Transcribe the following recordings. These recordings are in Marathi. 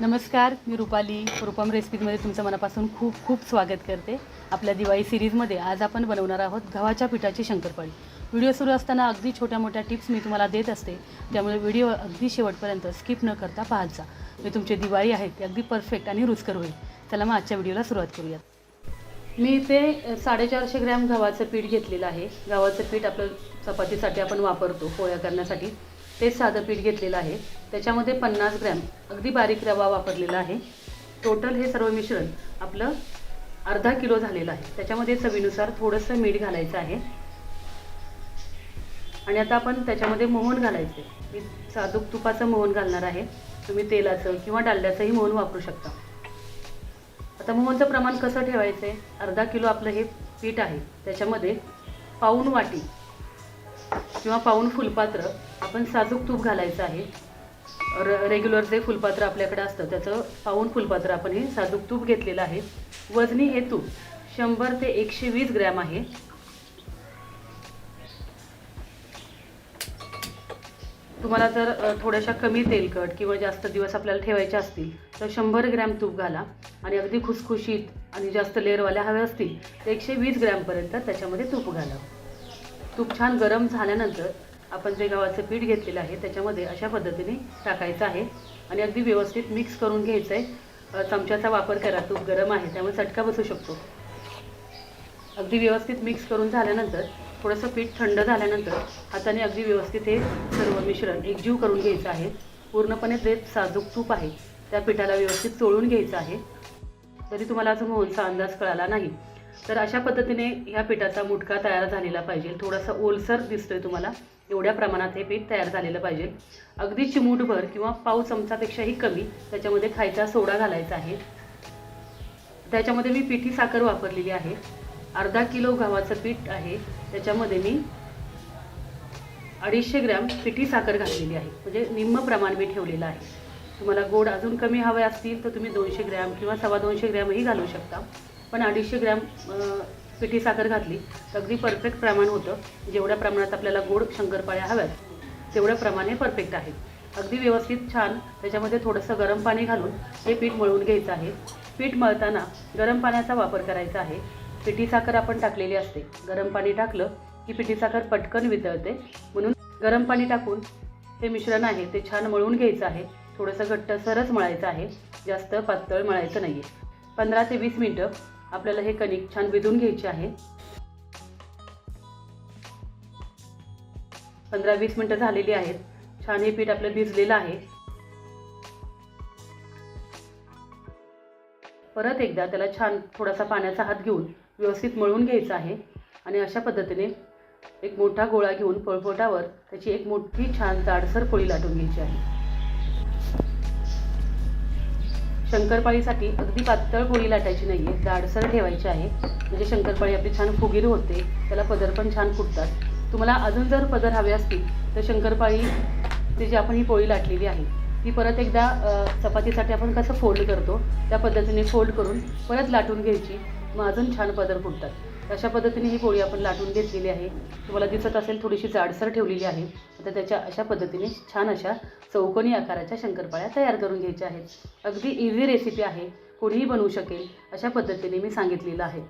नमस्कार मी रुपाली. रुपम रेसिपीजमध्ये तुमचं मनापासून खूप खूप स्वागत करते. आपल्या दिवाळी सिरीजमध्ये आज आपण बनवणार आहोत गव्हाच्या पिठाची शंकरपाळी. व्हिडिओ सुरू असताना अगदी छोट्या मोठ्या टिप्स मी तुम्हाला देत असते. त्यामुळे व्हिडिओ अगदी शेवटपर्यंत स्किप न करता पाहत जा. मी तुमची दिवाळी आहे ती अगदी परफेक्ट आणि रुचकर होईल. चला मग आजच्या व्हिडिओला सुरुवात करूयात. मी इथे साडेचारशे ग्रॅम गव्हाचं पीठ घेतलेलं आहे. गव्हाचं पीठ आपलं चपातीसाठी आपण वापरतो पोळ्या करण्यासाठी. तेच साधं पीठ घेतलेलं आहे. त्याच्यामध्ये पन्नास ग्रॅम अगदी बारीक रवा वापरलेला आहे. टोटल हे सर्व मिश्रण आपलं अर्धा किलो झालेलं आहे. त्याच्यामध्ये चवीनुसार थोडंसं मीठ घालायचं आहे. आणि आता आपण त्याच्यामध्ये मोहन घालायचे. मी सादूक तुपाचं मोहन घालणार आहे. तुम्ही तेलाचं किंवा डालड्याचंही मोहन वापरू शकता. आता मोहनचं प्रमाण कसं ठेवायचं आहे अर्धा किलो आपलं हे पीठ आहे. त्याच्यामध्ये पाऊन वाटी किंवा पाऊण फुलपात्र आपण साजूक तूप घालायचं आहे. र रेग्युलर जे फुलपात्र आपल्याकडे असतं त्याचं पाऊण फुलपात्र आपण हे साजूक तूप घेतलेलं आहे. वजनी हे तूप शंभर ते एकशे वीस ग्रॅम आहे. तुम्हाला जर थोड्याशा कमी तेलकट किंवा जास्त दिवस आपल्याला ठेवायचे असतील तर शंभर ग्रॅम तूप घाला. आणि अगदी खुसखुशीत आणि जास्त लेअरवाल्या हव्या असतील तर एकशे वीस ग्रॅमपर्यंत त्याच्यामध्ये तूप घाला. तूप छान गरम झाल्यानंतर आपण जे गव्हाचं पीठ घेतलेलं आहे त्याच्यामध्ये अशा पद्धतीने टाकायचं आहे. आणि अगदी व्यवस्थित मिक्स करून घ्यायचं आहे. चमच्याचा वापर करा तूप गरम आहे त्यामुळे चटका बसू शकतो. अगदी व्यवस्थित मिक्स करून झाल्यानंतर थोडंसं पीठ थंड झाल्यानंतर हाताने अगदी व्यवस्थित हे सर्व मिश्रण एकजीव करून घ्यायचं आहे. पूर्णपणे जे साजूक तूप आहे. त्या पिठाला व्यवस्थित चोळून घ्यायचं आहे. जरी तुम्हाला अजून मोहनचा अंदाज कळाला नाही. तर अशा पद्धतीने ह्या पिठाचा मुटका तयार झालेला पाहिजे. थोडासा ओलसर दिसतोय तुम्हाला. एवढ्या प्रमाणात हे पीठ तयार झालेलं पाहिजे. अगदी चिमूटभर किंवा पाव चमचापेक्षाही कमी त्याच्यामध्ये खायचा सोडा घालायचा आहे. त्याच्यामध्ये मी पिठी साखर वापरलेली आहे. अर्धा किलो गव्हाचं पीठ आहे. त्याच्यामध्ये मी अडीचशे ग्रॅम पिठी साखर घातलेली आहे. म्हणजे निम्म प्रमाण मी ठेवलेलं आहे. तुम्हाला गोड अजून कमी हवे असतील तर तुम्ही दोनशे ग्रॅम किंवा सव्वा दोनशे ग्रॅमही घालू शकता. पण अडीचशे ग्रॅम पिठी साखर घातली. तर अगदी परफेक्ट प्रमाण होतं. जेवढ्या प्रमाणात आपल्याला गोड शंकरपाळ्या हव्यात तेवढ्या प्रमाणे परफेक्ट आहे. अगदी व्यवस्थित छान. त्याच्यामध्ये थोडंसं गरम पाणी घालून हे पीठ मळून घ्यायचं आहे. पीठ मळताना गरम पाण्याचा वापर करायचा आहे. पिठी साखर आपण टाकलेली असते. गरम पाणी टाकलं की पिठी साखर पटकन वितळते. म्हणून गरम पाणी टाकून हे मिश्रण आहे ते छान मळून घ्यायचं आहे. थोडंसं घट्टसरच मळायचं आहे. जास्त पातळ मळायचं नाही आहे पंधरा ते वीस मिनटं आपल्याला हे कणिक छान विधून घ्यायचे आहे. पंधरा वीस मिनटं झालेली आहेत. छान हे पीठ आपलं भिजलेलं आहे. परत एकदा त्याला छान थोडासा पाण्याचा हात घेऊन व्यवस्थित मळून घ्यायचा आहे. आणि अशा पद्धतीने एक मोठा गोळा घेऊन पळपोटावर त्याची एक मोठी छान जाडसर पोळी लाटून घ्यायची आहे. शंकरपाळीसाठी अगदी पातळ पोळी लाटायची नाही आहे जाडसर ठेवायची आहे. म्हणजे शंकरपाळी आपली छान फुगीर होते त्याला पदर पण छान फुटतात. तुम्हाला अजून जर पदर हवे असतील तर शंकरपाळी ते जी आपण ही पोळी लाटलेली आहे ती परत एकदा चपातीसाठी आपण कसं फोल्ड करतो त्या पद्धतीने फोल्ड करून परत लाटून घ्यायची. मग अजून छान पदर फुटतात. अशा पद्धतीने ही पोळी आपण लाटून घेतलेली आहे. तुम्हाला दिसत असेल थोडीशी जाडसर ठेवलेली आहे. आता त्याच्या अशा पद्धतीने छान अशा चौकोनी आकाराच्या शंकरपाळ्या तयार करून घ्यायच्या आहेत. अगदी इझी रेसिपी आहे. कोणीही बनवू शकेल अशा पद्धतीने मी सांगितलेलं आहे.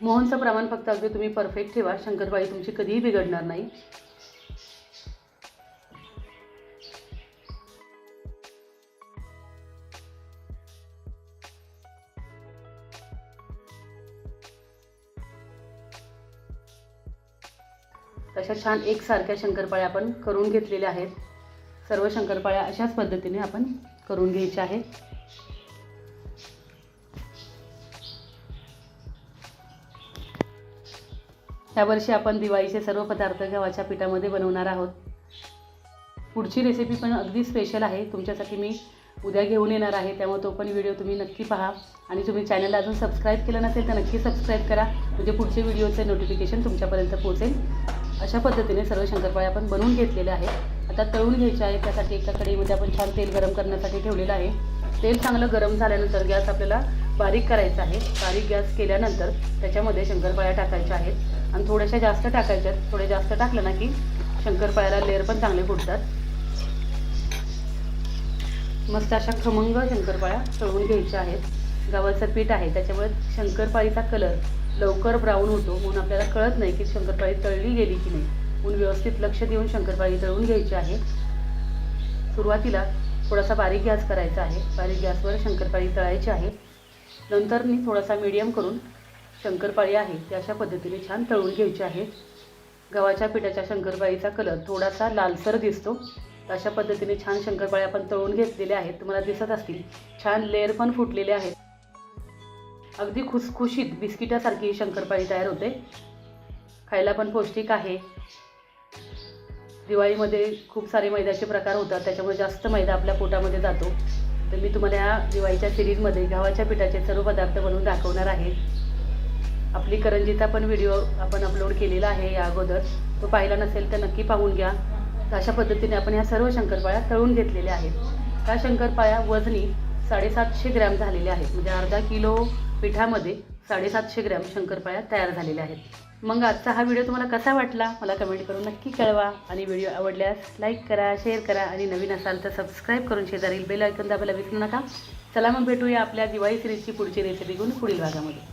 मोहनचं प्रमाण फक्त अगदी तुम्ही परफेक्ट ठेवा. शंकरपाळी तुमची कधीही बिघडणार नाही. तशा छान एकसारख्या शंकरपाळ्या आपण करून घेतलेल्या आहेत. सर्व शंकरपाळ्या अशाच पद्धतीने आपण करून घ्यायच्या आहेत. यावर्षी आपण दिवाळीचे सर्व पदार्थ गव्हाच्या पिठामध्ये बनवणार आहोत. पुढची रेसिपी पण अगदी स्पेशल आहे. तुमच्यासाठी मी उद्या घेऊन येणार आहे. त्यामुळे तो पण व्हिडिओ तुम्ही नक्की पहा. आणि तुम्ही चॅनलला अजून सबस्क्राईब केलं नसेल तर नक्की सबस्क्राईब करा. म्हणजे पुढचे व्हिडिओचे नोटिफिकेशन तुमच्यापर्यंत पोहोचेल. अशा पद्धतीने सर्व शंकरपाळ्या आपण बनवून घेतलेल्या आहेत. आता तळून घ्यायच्या आहे त्यासाठी एका कढईमध्ये आपण छान तेल गरम करण्यासाठी ठेवलेलं आहे. तेल चांगलं गरम झाल्यानंतर गॅस आपल्याला बारीक करायचा आहे. बारीक गॅस केल्यानंतर त्याच्यामध्ये शंकरपाळ्या टाकायच्या आहेत. आणि थोड्याशा जास्त टाकायच्यात थोड्या जास्त टाकलं ना की शंकरपाळ्याला लेअर पण चांगले फुटतात. मस्त अशा खमंग शंकरपाळ्या तळून घ्यायच्या आहेत. गव्हाचं पीठ आहे त्याच्यामुळे शंकरपाळीचा कलर लवकर ब्राऊन होतो म्हणून आपल्याला कळत नाही की शंकरपाळी तळली गेली की नाही. म्हणून व्यवस्थित लक्ष देऊन शंकरपाळी तळून घ्यायची आहे. सुरुवातीला थोडासा बारीक गॅस करायचा आहे. बारीक गॅसवर शंकरपाळी तळायची आहे. नंतर मी थोडासा मीडियम करून शंकरपाळी आहे ते अशा पद्धतीने छान तळून घ्यायची आहे. गव्हाच्या पिठाच्या शंकरपाळीचा कलर थोडासा लालसर दिसतो. अशा पद्धतीने छान शंकरपाळी आपण तळून घेतलेल्या आहेत. तुम्हाला दिसत असतील छान लेअर पण फुटलेले आहेत. अगदी खुसखुशीत बिस्किटासारखी ही शंकरपाळी तयार होते. खायला पण पौष्टिक आहे. दिवाळीमध्ये खूप सारे मैद्याचे प्रकार होतात त्याच्यामुळे जास्त मैदा आपल्या पोटामध्ये जातो. तर मी तुम्हाला या दिवाळीच्या सिरीजमध्ये गव्हाच्या पिठाचे सर्व पदार्थ बनवून दाखवणार आहे. आपली करंजीचा पण व्हिडिओ आपण अपलोड केलेला आहे या अगोदर. तो पाहिला नसेल तर नक्की पाहून घ्या. तर अशा पद्धतीने आपण ह्या सर्व शंकरपाळ्या तळून घेतलेल्या आहेत. त्या शंकरपाळ्या वजनी साडेसातशे ग्रॅम झालेल्या आहेत. म्हणजे अर्धा किलो पिठामध्ये साडेसातशे ग्रॅम शंकरपाळ्या तयार झालेल्या आहेत. मग आजचा हा व्हिडिओ तुम्हाला कसा वाटला? मला कमेंट करून नक्की कळवा आणि व्हिडिओ आवडल्यास लाईक करा शेअर करा आणि नवीन असाल तर सबस्क्राईब करून शेजारील बेल ऐकून दाबायला विसरू नका. चला मग भेटूया आपल्या दिवाळी सिरीजची पुढची रेसिपी घेऊन पुढील भागामध्ये.